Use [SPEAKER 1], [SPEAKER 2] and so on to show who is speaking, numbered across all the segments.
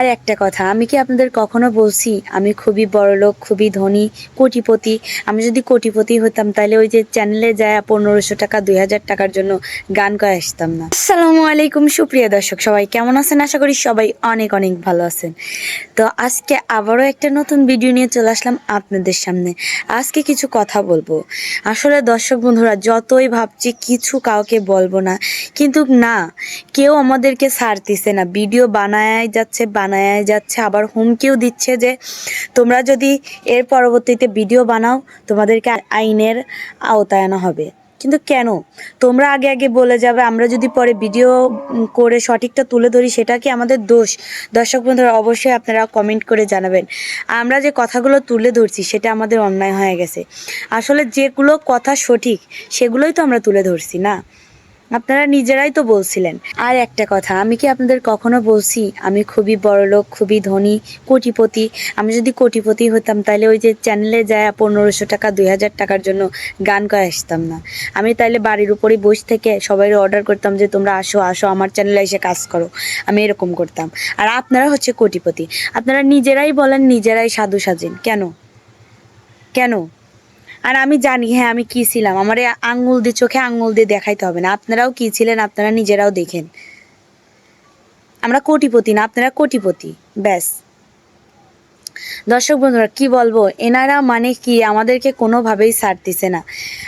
[SPEAKER 1] আর একটা কথা, আমি কি আপনাদের কখনো বলছি, আমি খুবই বড়লোক, খুবই ধনী, কোটিপতি, আমি যদি কোটিপতি হতাম তাহলে ওই যে চ্যানেলে যায় পনেরোশো টাকা, দুই হাজার টাকার জন্য গান করে আসতাম না। আসসালামু আলাইকুম সুপ্রিয় দর্শক, সবাই কেমন আছেন? আশা করি সবাই অনেক অনেক ভালো আছেন। তো আজকে আবারও একটা নতুন ভিডিও নিয়ে চলে আসলাম আপনাদের সামনে। আজকে কিছু কথা বলব। আসলে দর্শক বন্ধুরা, যতই ভাবছি কিছু কাউকে বলব না, কিন্তু না, কেউ আমাদেরকে ছাড়তিছে না। ভিডিও বানায় যাচ্ছে, বানায় যাচ্ছে, আবার হুমকিও দিচ্ছে যে তোমরা যদি এর পরবর্তীতে ভিডিও বানাও, তোমাদেরকে আইনের আওতায় আনা হবে। কিন্তু কেন? তোমরা আগে আগে বলে যাবে, আমরা যদি পরে ভিডিও করে সঠিকটা তুলে ধরি, সেটা কি আমাদের দোষ? দর্শক বন্ধুরা, অবশ্যই আপনারা কমেন্ট করে জানাবেন। আমরা যে কথাগুলো তুলে ধরছি, সেটা আমাদের অন্যায় হয়ে গেছে। আসলে যেগুলো কথা সঠিক, সেগুলোই তো আমরা তুলে ধরছি, না? আপনারা নিজেরাই তো বলছিলেন। আর একটা কথা, আমি কি আপনাদের কখনো বলছি, আমি খুবই বড়লোক, খুবই ধনী, কোটিপতি। আমি যদি কোটিপতি হতাম, তাহলে ওই যে চ্যানেলে যায় পনেরোশো টাকা দুই হাজার টাকার জন্য গান করে আসতাম না। আমি তাহলে বাড়ির উপরেই বসে থেকে সবাই অর্ডার করতাম যে, তোমরা আসো আসো, আমার চ্যানেলে এসে কাজ করো। আমি এরকম করতাম। আর আপনারা হচ্ছে কোটিপতি। আপনারা নিজেরাই বলেন, নিজেরাই সাধু সাজেন। কেন? কেন? আর আমি জানি হ্যাঁ আমি কি ছিলাম। আমার আঙ্গুল দিয়ে, চোখে আঙ্গুল দিয়ে দেখাইতে হবে না। আপনারাও কি ছিলেন, আপনারা নিজেরাও দেখেন। আমরা কোটিপতি না, আপনারা কোটিপতি। ব্যাস। দর্শক বন্ধুরা, কি বলব? এনারা মানে কি? আমাদেরকে কোনোভাবেই ছাড়তিছে না।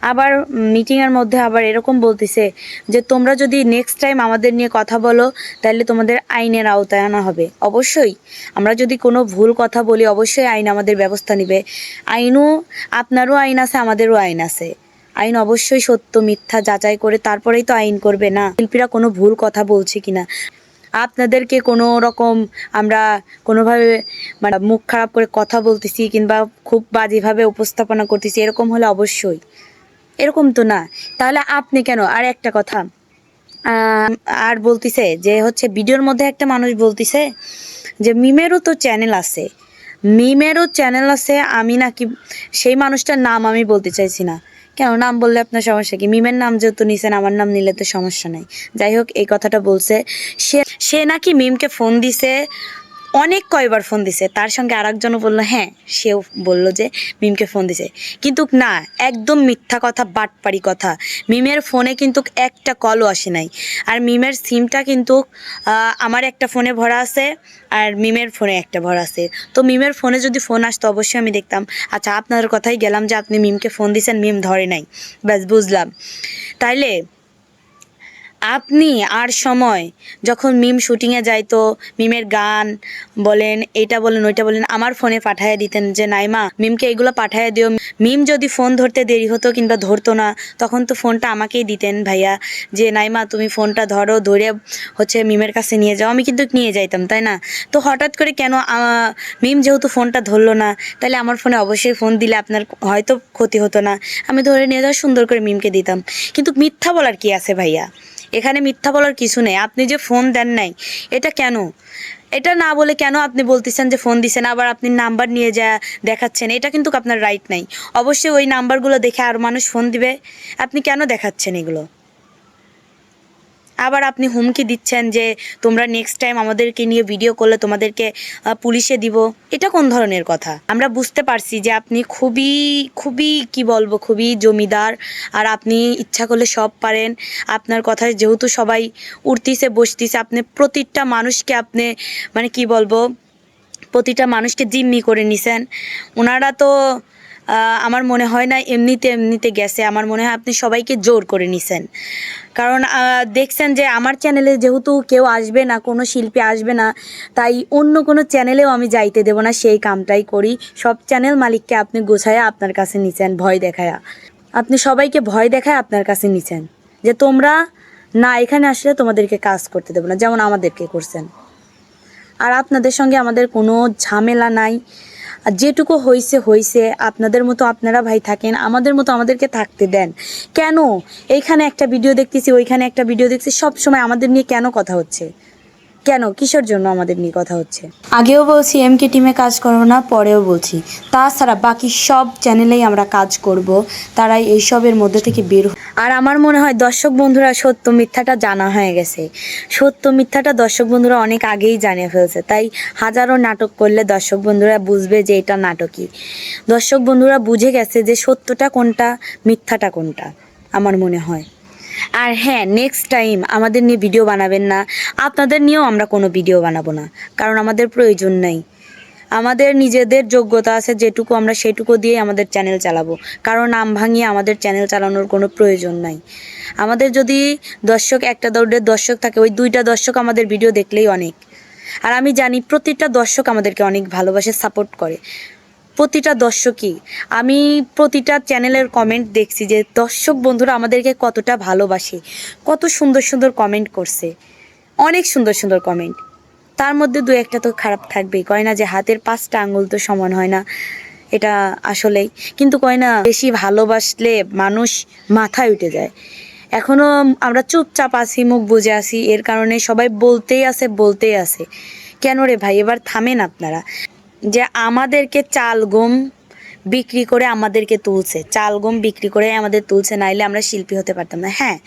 [SPEAKER 1] আবার মিটিংয়ের মধ্যে আবার এরকম বলতেছে যে, তোমরা যদি নেক্সট টাইম আমাদের নিয়ে কথা বলো, তাহলে তোমাদের আইনের আওতায় আনা হবে। অবশ্যই। আমরা যদি কোনো ভুল কথা বলি, অবশ্যই আইন আমাদের ব্যবস্থা নেবে। আইনও, আপনারও আইন আছে, আমাদেরও আইন আছে। আইন অবশ্যই সত্য, মিথ্যা যাচাই করে তারপরেই তো আইন করবে না। শিল্পীরা কোনো ভুল কথা বলছে কিনা? আপনাদেরকে কোনো রকম আমরা কোনোভাবে মানে মুখ খারাপ করে কথা বলতেছি কিংবা খুব বাজেভাবে উপস্থাপনা করতেছি, এরকম হলে অবশ্যই। এরকম তো না। তাহলে আপনি কেন? আর একটা কথা আর বলতিছে যে হচ্ছে ভিডিওর মধ্যে একটা মানুষ বলতিছে যে, মিমেরও তো চ্যানেল আছে। মিমেরও চ্যানেল আছে, আমি নাকি, সেই মানুষটার নাম আমি বলতে চাইছি না। কেন? নাম বললে আপনার সমস্যা কি? মিমের নাম যেহেতু নিছেন, আমার নাম নিলে তো সমস্যা নেই। যাই হোক, এই কথাটা বলছে। সে সে নাকি মিমকে ফোন দিছে অনেক কয়বার ফোন দিছে। তার সঙ্গে আরেকজনও বলল হ্যাঁ। সেও বলল যে, মিমকে ফোন দিছে। কিন্তু না, একদম মিথ্যা কথা, বাটপাড়ি কথা। মিমের ফোনে কিন্তু একটা কলও আসে নাই। আর মিমের সিমটা কিন্তু আমার একটা ফোনে ভরা আছে, আর মিমের ফোনে একটা ভরা আছে। তো মিমের ফোনে যদি ফোন আসতো, অবশ্যই আমি দেখতাম আচ্ছা আপনার কথাই গেলাম যে, আপনি মিমকে ফোন দিছেন, মিম ধরে নাই। ব্যাস, বুঝলাম। তাইলে আপনি আর সময়, যখন মিম শুটিংয়ে যাইতো, মিমের গান বলেন, এটা বলেন, ওইটা বলেন, আমার ফোনে পাঠায় দিতেন যে, নাইমা, মিমকে এগুলো পাঠায় দিও। মিম যদি ফোন ধরতে দেরি হতো কিংবা ধরতো না, তখন তো ফোনটা আমাকেই দিতেন ভাইয়া, যে, নাইমা, তুমি ফোনটা ধরো, ধরে হচ্ছে মিমের কাছে নিয়ে যাও। আমি কিন্তু নিয়ে যাইতাম, তাই না? তো হঠাৎ করে কেন মিম যেহেতু ফোনটা ধরলো না তাহলে আমার ফোনে অবশ্যই ফোন দিলে আপনার হয়তো ক্ষতি হতো না। আমি ধরে নিয়ে যাওয়া সুন্দর করে মিমকে দিতাম। কিন্তু মিথ্যা বলার কি আছে ভাইয়া? এখানে মিথ্যা বলার কিছু নেই। আপনি যে ফোন দেন নাই, এটা কেন? এটা না বলে কেন আপনি বলতেছেন যে ফোন দিছেন, আবার আপনি নাম্বার নিয়ে যা দেখাচ্ছেন? এটা কিন্তু আপনার রাইট নাই। অবশ্যই ওই নাম্বারগুলো দেখে আর মানুষ ফোন দিবে। আপনি কেন দেখাচ্ছেন এগুলো? আবার আপনি হুমকি দিচ্ছেন যে তোমরা নেক্সট টাইম আমাদেরকে নিয়ে ভিডিও করলে তোমাদেরকে পুলিশে দিব। এটা কোন ধরনের কথা? আমরা বুঝতে পারছি যে আপনি খুবই খুবই কি বলব, খুবই জমিদার, আর আপনি ইচ্ছা করলে সব পারেন। আপনার কথায় যেহেতু সবাই উঠতিছে বসতিছে, আপনি প্রতিটা মানুষকে আপনি মানে কি বলব, প্রতিটা মানুষকে জিম্মি করে নিছেন। ওনারা তো আমার মনে হয় না এমনিতে এমনিতে গেছে। আমার মনে হয় আপনি সবাইকে জোর করে নিছেন। কারণ দেখছেন যে আমার চ্যানেলে যেহেতু কেউ আসবে না, কোনো শিল্পী আসবে না, তাই অন্য কোনো চ্যানেলেও আমি যাইতে দেবো না, সেই কামটাই করি। সব চ্যানেল মালিককে আপনি গোছায়া আপনার কাছে নিছেন, ভয় দেখায়া। আপনি সবাইকে ভয় দেখায় আপনার কাছে নিছেন যে তোমরা না এখানে আসলে তোমাদেরকে কাজ করতে দেবো না, যেমন আমাদেরকে করছেন। আর আপনাদের সঙ্গে আমাদের কোনো ঝামেলা নাই। আর যেটুকু হয়েছে হয়েছে আপনাদের মতো আপনারা ভাই থাকেন, আমাদের মতো আমাদেরকে থাকতে দেন। কেন? এইখানে একটা ভিডিও দেখতেছি, ওইখানে একটা ভিডিও দেখছি সব সময় আমাদের নিয়ে কেন কথা হচ্ছে? কেন? কিসের জন্য আমাদের নিয়ে কথা হচ্ছে? আগেও বলছি এম কে টিমে কাজ করব না, পরেও বলছি। তাছাড়া বাকি সব চ্যানেলেই আমরা কাজ করব, তারাই এইসবের মধ্যে থেকে বের আর আমার মনে হয় দর্শক বন্ধুরা সত্য মিথ্যাটা জানা হয়ে গেছে। সত্য মিথ্যাটা দর্শক বন্ধুরা অনেক আগেই জানিয়ে ফেলছে। তাই হাজারো নাটক করলে দর্শক বন্ধুরা বুঝবে যে এটা নাটকই। দর্শক বন্ধুরা বুঝে গেছে যে সত্যটা কোনটা, মিথ্যাটা কোনটা, আমার মনে হয়। আর হ্যাঁ নেক্সট টাইম আমাদের নিয়ে ভিডিও বানাবেন না। আপনাদের নিয়েও আমরা কোনো ভিডিও বানাবো না। কারণ আমাদের প্রয়োজন নেই। আমাদের নিজেদের যোগ্যতা আছে, যেটুকু আমরা সেটুকু দিয়ে আমাদের চ্যানেল চালাবো। কারণ নাম ভাঙিয়ে আমাদের চ্যানেল চালানোর কোনো প্রয়োজন নাই। আমাদের যদি দর্শক, একটা দৌড়ের দর্শক থাকে, ওই দুইটা দর্শক আমাদের ভিডিও দেখলেই অনেক। আর আমি জানি প্রতিটা দর্শক আমাদেরকে অনেক ভালোবাসে সাপোর্ট করে। প্রতিটা দর্শকই। আমি প্রতিটা চ্যানেলের কমেন্ট দেখছি যে, দর্শক বন্ধুরা আমাদেরকে কতটা ভালোবাসে, কত সুন্দর সুন্দর কমেন্ট করছে। অনেক সুন্দর সুন্দর কমেন্ট তার মধ্যে দু একটা তো খারাপ থাকবেই। কয় না যে হাতের পাঁচটা আঙুল তো সমান হয় না। এটা আসলেই। কিন্তু কয় না, বেশি ভালোবাসলে মানুষ মাথায় উঠে যায়। এখনও আমরা চুপচাপ আছি, মুখ বুঝে আছি। এর কারণে সবাই বলতেই আছে বলতেই আছে। কেন রে ভাই, এবার থামেন আপনারা। যে আমাদেরকে চাল, গম বিক্রি করে আমাদেরকে তুলছে। চাল, গম বিক্রি করে আমাদের তুলছে, নাইলে আমরা শিল্পী হতে পারতাম না। হ্যাঁ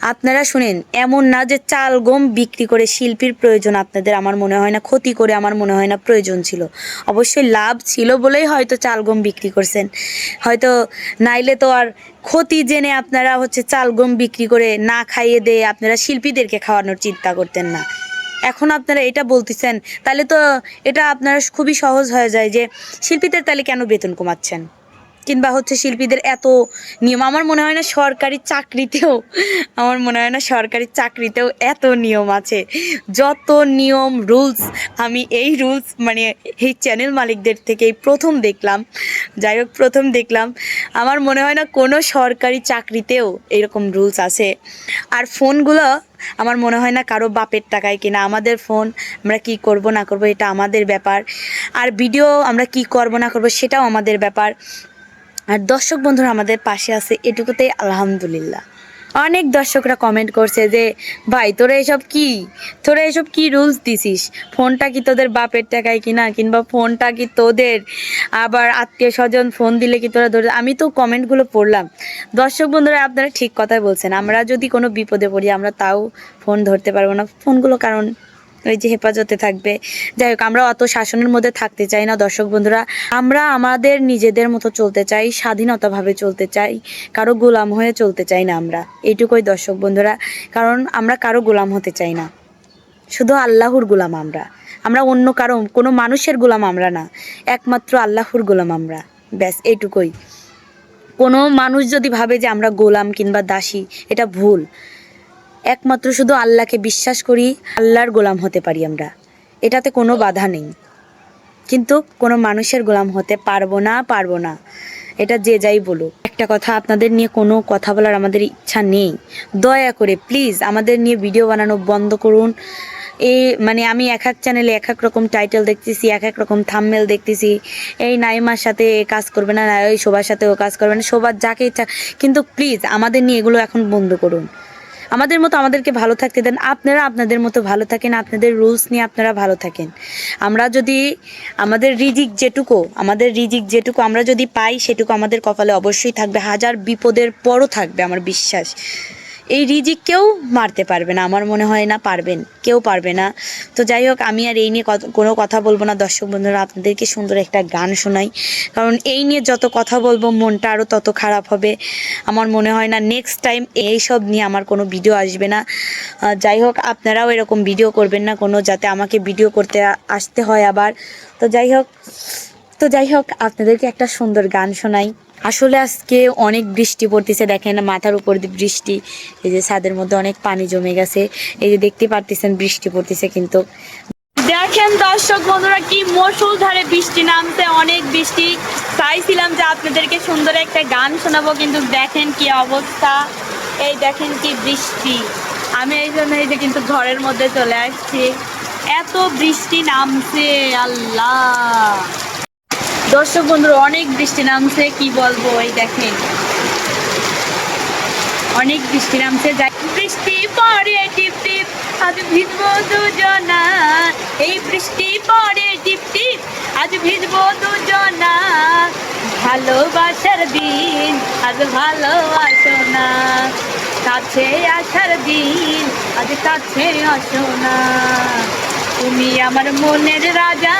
[SPEAKER 1] আপনারা শুনেন, এমন না যে চাল, গম বিক্রি করে শিল্পীর প্রয়োজন আপনাদের, আমার মনে হয় না, ক্ষতি করে আমার মনে হয় না প্রয়োজন ছিল। অবশ্যই লাভ ছিল বলেই হয়তো চাল, গম বিক্রি করছেন। হয়তো নাইলে তো আর ক্ষতি জেনে আপনারা হচ্ছে চাল, গম বিক্রি করে না খাইয়ে দিয়ে আপনারা শিল্পীদেরকে খাওয়ানোর চিন্তা করতেন না। এখন আপনারা এটা বলতেছেন, তাহলে তো এটা আপনারা খুবই সহজ হয়ে যায় যে, শিল্পীদের তাহলে কেন বেতন কমাচ্ছেন? কিংবা হচ্ছে শিল্পীদের এত নিয়ম। আমার মনে হয় না সরকারি চাকরিতেও, আমার মনে হয় না সরকারি চাকরিতেও এত নিয়ম আছে। যত নিয়ম রুলস আমি এই রুলস মানে এই চ্যানেল মালিকদের থেকেই প্রথম দেখলাম। যাই হোক, প্রথম দেখলাম। আমার মনে হয় না কোনো সরকারি চাকরিতেও এরকম রুলস আছে। আর ফোনগুলো, আমার মনে হয় না কারও বাপের টাকায় কিনা। আমাদের ফোন, আমরা কি করব না করব এটা আমাদের ব্যাপার। আর ভিডিও আমরা কি করব না করব সেটাও আমাদের ব্যাপার। আর দর্শক বন্ধুরা আমাদের পাশে আছে এটুকুতেই আলহামদুলিল্লাহ। অনেক দর্শকরা কমেন্ট করছে যে, ভাই, তোরা এসব কি? তোরা এসব কি রুলস দিছিস? ফোনটা কি তোদের বাপের টাকায় কিনা? কিংবা ফোনটা কি তোদের? আবার আত্মীয় স্বজন ফোন দিলে কি তোরা ধরে আমি তো কমেন্টগুলো পড়লাম। দর্শক বন্ধুরা, আপনারা ঠিক কথাই বলছেন। আমরা যদি কোনো বিপদে পড়ি, আমরা তাও ফোন ধরতে পারব না। ফোনগুলো কারণ ওই যে হেফাজতে থাকবে। যাই হোক, আমরা অত শাসনের মধ্যে থাকতে চাই না দর্শক বন্ধুরা। আমরা আমাদের নিজেদের মতো চলতে চাই, স্বাধীনতাভাবে চলতে চাই। কারও গোলাম হয়ে চলতে চাই না আমরা। এইটুকুই দর্শক বন্ধুরা। কারণ আমরা কারও গোলাম হতে চাই না। শুধু আল্লাহর গোলাম আমরা। আমরা অন্য কারও, কোনো মানুষের গোলাম আমরা না। একমাত্র আল্লাহর গোলাম আমরা। ব্যাস, এইটুকুই। কোনো মানুষ যদি ভাবে যে আমরা গোলাম কিংবা দাসী, এটা ভুল। একমাত্র শুধু আল্লাহকে বিশ্বাস করি, আল্লাহর গোলাম হতে পারি আমরা। এটাতে কোনো বাধা নেই। কিন্তু কোনো মানুষের গোলাম হতে পারব না পারব না। এটা যে যাই বলুক। একটা কথা আপনাদের নিয়ে কোনো কথা বলার আমাদের ইচ্ছা নেই। দয়া করে প্লিজ আমাদের নিয়ে ভিডিও বানানো বন্ধ করুন। এই মানে আমি এক এক চ্যানেলে এক এক রকম টাইটেল দেখতেছি, এক এক রকম থামমেল দেখতেছি। এই নাইমার সাথে কাজ করবে না ওই সবার সাথে ও কাজ করবে না সবার যাকে ইচ্ছা। কিন্তু প্লিজ আমাদের নিয়ে এগুলো এখন বন্ধ করুন। আমাদের মতো আমাদেরকে ভালো থাকতে দেন। আপনারা আপনাদের মতো ভালো থাকেন, আপনাদের রুলস নিয়ে আপনারা ভালো থাকেন। আমরা যদি আমাদের রিজিক যেটুকু, আমাদের রিজিক যেটুকু আমরা যদি পাই, সেটুকু আমাদের কপালে অবশ্যই থাকবে। হাজার বিপদের পরও থাকবে, আমার বিশ্বাস। এই রিজিক কেউ মারতে পারবে না, আমার মনে হয় না পারবেন, কেউ পারবে না। তো যাই হোক, আমি আর এই নিয়ে কোনো কথা বলব না। দর্শক বন্ধুরা, আপনাদেরকে সুন্দর একটা গান শোনাই। কারণ এই নিয়ে যত কথা বলব, মনটা আরও তত খারাপ হবে। আমার মনে হয় না নেক্সট টাইম এই সব নিয়ে আমার কোনো ভিডিও আসবে না। যাই হোক, আপনারাও এরকম ভিডিও করবেন না কোনো, যাতে আমাকে ভিডিও করতে আসতে হয় আবার। তো যাই হোক, তো যাই হোক, আপনাদেরকে একটা সুন্দর গান শোনাই। আসলে আজকে অনেক বৃষ্টি পড়তেছে, দেখেন মাথার উপর দিয়ে বৃষ্টি, এই যে ছাদের মধ্যে অনেক পানি জমে গেছে, এই যে দেখতে পারতেছেন বৃষ্টি পড়তেছে কিন্তু। দেখেন দর্শক বন্ধুরা, কি মসুল ধারে বৃষ্টি নামছে, অনেক বৃষ্টি। চাইছিলাম যে আপনাদেরকে সুন্দর একটা গান শোনাবো, কিন্তু দেখেন কি অবস্থা, এই দেখেন কি বৃষ্টি। আমি এই জন্য এই যে কিন্তু ঘরের মধ্যে চলে আসছি। এত বৃষ্টি নামছে, আল্লাহ। দর্শক বন্ধুরা, অনেক বৃষ্টি নামছে, কি বলব, এই দেখেন। অনেক বৃষ্টি নামছে, যাই বৃষ্টি পরে টিপ টিপ, আজ ভিজবো দুজনা। এই বৃষ্টি পড়ে টিপ টিপ, আজ ভিজবো দুজনা। ভালোবাসার দিন, আজ ভালোবাসো না। কাছে আসার দিন, আজ কাছে আসো না। তুমি আমার মনের রাজা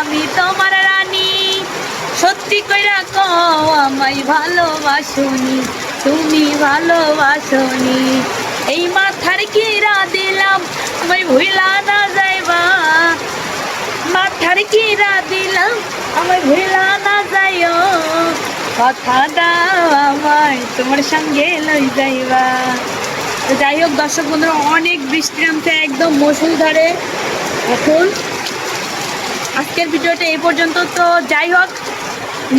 [SPEAKER 1] আমি তোমার রানী। সত্যি কইরা কও, আমায় ভালোবাসনি, তুমি ভালোবাসনি। এই মাথার কিরা দিলাম, আমায় ভুলা না যাইবা। মাথার কিরা দিলাম, আমায় ভুলা না যাইও। কথা দাও আমায়, তোমার সঙ্গে লই যাইবা। যাই হোক, দর্শক বন্ধুরা, অনেক বৃষ্টি নামছে একদম মুসুলধারে এখন আজকের ভিডিওটা এই পর্যন্ত। তো যাই হোক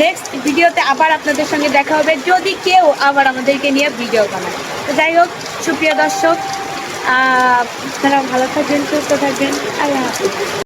[SPEAKER 1] নেক্সট ভিডিওতে আবার আপনাদের সঙ্গে দেখা হবে। যদি কেউ আবার আমাদেরকে নিয়ে ভিডিও বানায়। তো যাই হোক, সুপ্রিয় দর্শক আপনারা ভালো থাকবেন, সুস্থ থাকবেন। আল্লাহ হাফিজ।